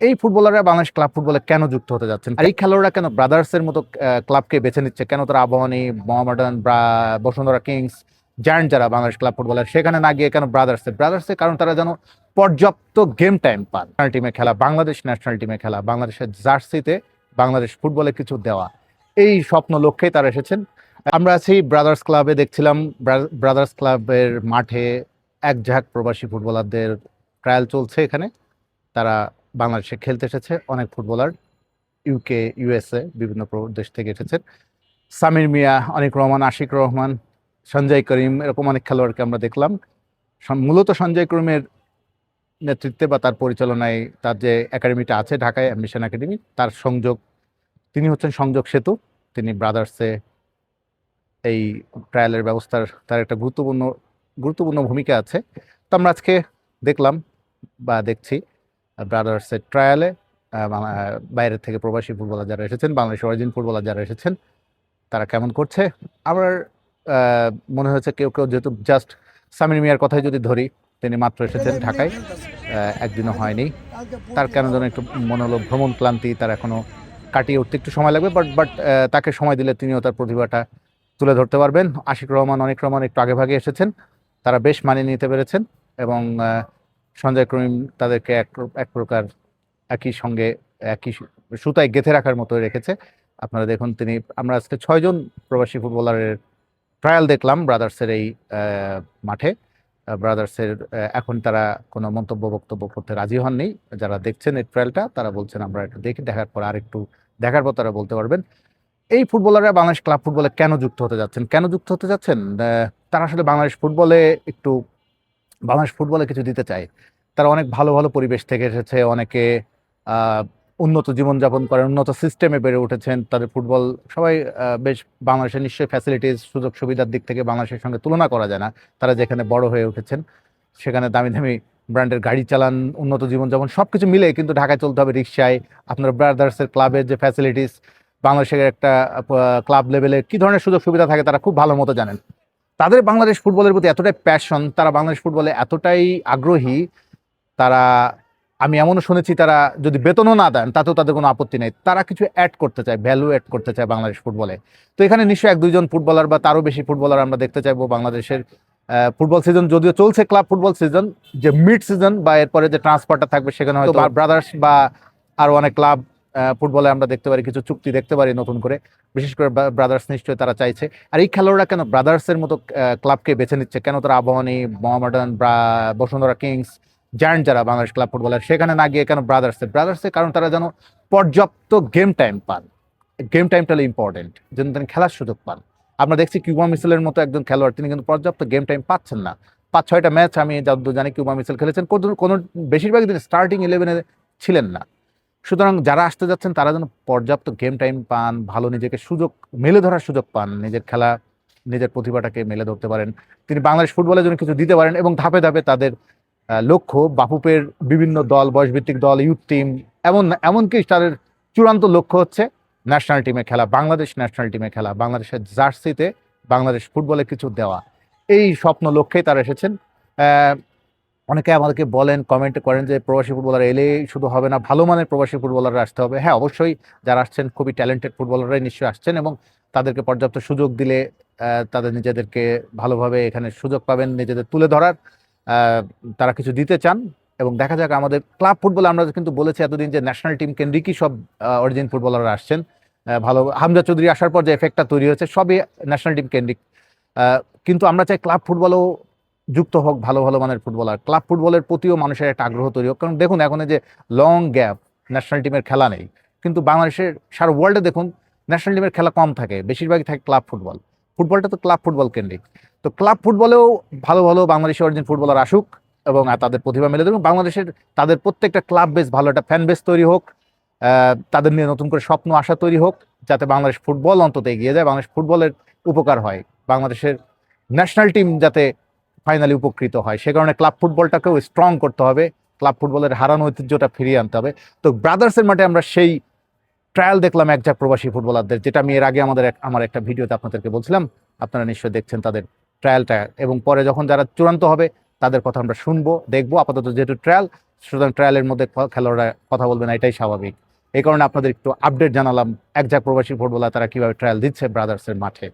এই ফুটবলাররা বাংলাদেশ ক্লাব ফুটবলে কেন যুক্ত হতে যাচ্ছেন? আর এই খেলোয়াড়রা কেন ব্রাদার্সের মতো ক্লাবকে বেছে নিচ্ছে? কেন তারা আবাহনী মোহামেডান বসুন্ধরা কিংস জায়ান্ট যারা বাংলাদেশ ক্লাব ফুটবলার সেখানে না গিয়ে কেন ব্রাদার্সে ব্রাদার্সে কারণ তারা যেন পর্যাপ্ত গেম টাইম পান। ন্যাশনাল টিমে খেলা, বাংলাদেশ ন্যাশনাল টিমে খেলা, বাংলাদেশের জার্সিতে বাংলাদেশ ফুটবলে কিছু দেওয়া। এই স্বপ্ন লক্ষ্যেই তারা এসেছেন। আমরা আছি ব্রাদার্স ক্লাবে দেখছিলাম ব্রা- ব্রাদার্স ক্লাবের মাঠে এক ঝাঁক প্রবাসী ফুটবলারদের ট্রায়াল চলছে এখানে। তারা বাংলাদেশে খেলতে এসেছে অনেক ফুটবলার ইউকে ইউএসএ বিভিন্ন দেশ থেকে এসেছেন সামির মিয়া, অনেক রহমান, আশিক রহমান, সঞ্জয় করিম, এরকম অনেক খেলোয়াড়কে আমরা দেখলাম। মূলত সঞ্জয় করিমের নেতৃত্বে বা তার পরিচালনায় তার যে একাডেমিটা আছে ঢাকায় অ্যাম্বিশন একাডেমি, তার সংযোগ, তিনি হচ্ছেন সংযোগ সেতু। তিনি ব্রাদার্সে এই ট্রায়ালের ব্যবস্থার, তার একটা গুরুত্বপূর্ণ গুরুত্বপূর্ণ ভূমিকা আছে। তো আমরা আজকে দেখলাম বা দেখছি ব্রাদার্সের ট্রায়ালে বাইরের থেকে প্রবাসী ফুটবলার যারা এসেছেন, বাংলাদেশ অরিজিন ফুটবলার যারা এসেছেন, তারা কেমন করছে? আমার মনে হয়েছে কেউ কেউ যেহেতু জাস্ট সামির মিয়ার কথাই যদি ধরি, তিনি মাত্র এসেছেন ঢাকায় একদিনও হয়নি। তার কেন যেন একটু মনে হলো ভ্রমণ ক্লান্তি তার এখনও কাটিয়ে উঠতে একটু সময় লাগবে বাট বাট তাকে সময় দিলে তিনিও তার প্রতিভাটা তুলে ধরতে পারবেন। আশিক রহমান, অনেক রহমান একটু আগে ভাগে এসেছেন, তারা বেশ মানিয়ে নিতে পেরেছেন এবং সঞ্জয় করিম তাদেরকে এক এক প্রকার একই সঙ্গে, একই সুতায় গেঁথে রাখার মতো রেখেছে। আপনারা দেখুন তিনি, আমরা আজকে ছয়জন প্রবাসী ফুটবলারের ট্রায়াল দেখলাম ব্রাদার্সের এই মাঠে। ব্রাদার্সের এখন তারা কোনো মন্তব্য, বক্তব্য করতে রাজি হননি। যারা দেখছেন এই ট্রায়ালটা তারা বলছেন আমরা একটু দেখি, দেখার পর আরেকটু দেখার পর তারা বলতে পারবেন। এই ফুটবলাররা বাংলাদেশ ক্লাব ফুটবলে কেন যুক্ত হতে যাচ্ছেন? কেন যুক্ত হতে যাচ্ছেন? তারা আসলে বাংলাদেশ ফুটবলে একটু বাংলাদেশ ফুটবলে কিছু দিতে চায়, তারা অনেক ভালো ভালো পরিবেশ থেকে এসেছে, অনেকে উন্নত জীবনযাপন করেন উন্নত সিস্টেমে বেড়ে উঠেছেন, তাদের ফুটবল সবাই বেশ বাংলাদেশের নিশ্চয়ই ফ্যাসিলিটিস সুযোগ সুবিধার দিক থেকে বাংলাদেশের সঙ্গে তুলনা করা যায় না, তারা যেখানে বড় হয়ে উঠেছেন, সেখানে দামি দামি ব্র্যান্ডের গাড়ি চালান, উন্নত জীবনযাপন সব কিছু মিলে কিন্তু ঢাকায় চলতে হবে রিক্সায়, আপনার ব্রাদার্সের ক্লাবের যে ফ্যাসিলিটিস বাংলাদেশের একটা ক্লাব লেভেলে কি ধরনের সুযোগ সুবিধা থাকে তারা খুব ভালো মতো জানেন। তাদের বাংলাদেশ ফুটবলের প্রতি এতটাই প্যাশন তারা বাংলাদেশ ফুটবলে এতটাই আগ্রহী তারা আমি এমনও শুনেছি তারা যদি বেতনও না দেন তাতেও তাদের কোনো আপত্তি নেই। তারা কিছু অ্যাড করতে চায় ভ্যালু অ্যাড করতে চায় বাংলাদেশ ফুটবলে। তো এখানে নিশ্চয়ই এক দুইজন ফুটবলার বা তারও বেশি ফুটবলার আমরা দেখতে চাইব বাংলাদেশের ফুটবল সিজন যদিও চলছে ক্লাব ফুটবল সিজন যে মিড সিজন বা এরপরে যে ট্রান্সফারটা থাকবে সেখানে হয়তো ব্রাদার্স বা আরও অনেক ক্লাব ফুটবলে আমরা দেখতে পারি, কিছু চুক্তি দেখতে পারি নতুন করে। বিশেষ করে ব্রাদার্স নিশ্চয়ই তারা চাইছে। আর এই খেলোয়াড়রা কেন ব্রাদার্সের মতো ক্লাবকে বেছে নিচ্ছে? কেন তারা আবাহনী মোহামেডান বসুন্ধরা কিংস, জায়ান্ট যারা বাংলাদেশ ক্লাব ফুটবলার, সেখানে না গিয়ে কেন ব্রাদার্সে ব্রাদার্সে কারণ তারা যেন পর্যাপ্ত গেম টাইম পান। গেম টাইমটা ইম্পর্টেন্ট যেন তিনি খেলার সুযোগ পান। আমরা দেখছি কিউবা মিসেলের মতো একজন খেলোয়াড়, তিনি কিন্তু পর্যাপ্ত গেম টাইম পাচ্ছেন না। পাঁচ, ছয়টা ম্যাচ আমি যতদূর জানি কিউবা মিসেল খেলেছেন। কোনো কোনো বেশিরভাগই তিনি স্টার্টিং ইলেভেনে ছিলেন না। সুতরাং যারা আসতে যাচ্ছেন, তারা যেন পর্যাপ্ত গেম টাইম পান, ভালো নিজেকে সুযোগ, মেলে ধরার সুযোগ পান, নিজের খেলা, নিজের প্রতিভাটাকে মেলে ধরতে পারেন। তিনি বাংলাদেশ ফুটবলের জন্য কিছু দিতে পারেন এবং ধাপে ধাপে তাদের লক্ষ্য বাফুপের বিভিন্ন দল, বয়সভিত্তিক দল ইউথ টিম এমন, এমনকি তাদের চূড়ান্ত লক্ষ্য হচ্ছে ন্যাশনাল টিমে খেলা, বাংলাদেশ ন্যাশনাল টিমে খেলা, বাংলাদেশের জার্সিতে বাংলাদেশ ফুটবলে কিছু দেওয়া। এই স্বপ্ন লক্ষ্যেই তারা এসেছেন। অনেকে আমাদেরকে বলেন কমেন্ট করেন যে প্রবাসী ফুটবলার এলেই শুধু হবে না, ভালো মানের প্রবাসী ফুটবলাররা আসতে হবে। হ্যাঁ অবশ্যই যারা আসছেন খুবই ট্যালেন্টেড ফুটবলাররাই নিশ্চয়ই আসছেন এবং তাদেরকে পর্যাপ্ত সুযোগ দিলে তাদের নিজেদেরকে ভালোভাবে এখানে সুযোগ পাবেন, নিজেদের তুলে ধরার তারা কিছু দিতে চান এবং দেখা যাক আমাদের ক্লাব ফুটবলে আমরা কিন্তু বলেছি এতদিন যে ন্যাশনাল টিম কেন্দ্রিকই সব অরিজিন ফুটবলাররা আসছেন। ভালো, হামজা চৌধুরী আসার পর যে এফেক্টটা তৈরি হয়েছে, সবই ন্যাশনাল টিম কেন্দ্রিক। কিন্তু আমরা চাই ক্লাব ফুটবলও যুক্ত হোক ভালো ভালো মানের ফুটবলার। ক্লাব ফুটবলের প্রতিও মানুষের একটা আগ্রহ তৈরি হোক। কারণ দেখুন, এখন এই যে লং গ্যাপ ন্যাশনাল টিমের খেলা নেই, কিন্তু বাংলাদেশের সারা ওয়ার্ল্ডে দেখুন ন্যাশনাল টিমের খেলা কম থাকে, বেশিরভাগই থাকে ক্লাব ফুটবল ফুটবলটা তো ক্লাব ফুটবল কেন্দ্রিক। তো ক্লাব ফুটবলেও ভালো ভালো বাংলাদেশি অরিজিন ফুটবলার আসুক এবং তাদের প্রতিভা মেলে দেবে বাংলাদেশের তাদের প্রত্যেকটা ক্লাব বেস ভালো একটা ফ্যান বেস তৈরি হোক তাদের নিয়ে নতুন করে স্বপ্ন, আশা তৈরি হোক, যাতে বাংলাদেশ ফুটবল অন্তত এগিয়ে যায়, বাংলাদেশ ফুটবলের উপকার হয়। বাংলাদেশের ন্যাশনাল টিম যাতে ফাইনালি উপকৃত হয়। সে কারণে ক্লাব ফুটবলটাকেও স্ট্রং করতে হবে। ক্লাব ফুটবলের হারানো ঐতিহ্যটা ফিরিয়ে আনতে হবে। তো ব্রাদার্সের মাঠে আমরা সেই ট্রায়াল দেখলাম এক প্রবাসী ফুটবলারদের, যেটা আমি এর আগে আমাদের আমার একটা ভিডিওতে আপনাদেরকে বলছিলাম। আপনারা নিশ্চয়ই দেখছেন তাদের ট্রায়ালটা এবং পরে যখন যারা চূড়ান্ত হবে, তাদের কথা আমরা শুনব, দেখব। আপাতত যেহেতু ট্রায়াল সুতরাং ট্রায়ালের মধ্যে খেলোয়াড়রা কথা বলবে না, এটাই স্বাভাবিক। এই কারণে আপনাদের একটু আপডেট জানালাম, এক প্রবাসী ফুটবলার তারা কীভাবে ট্রায়াল দিচ্ছে ব্রাদার্সের মাঠে।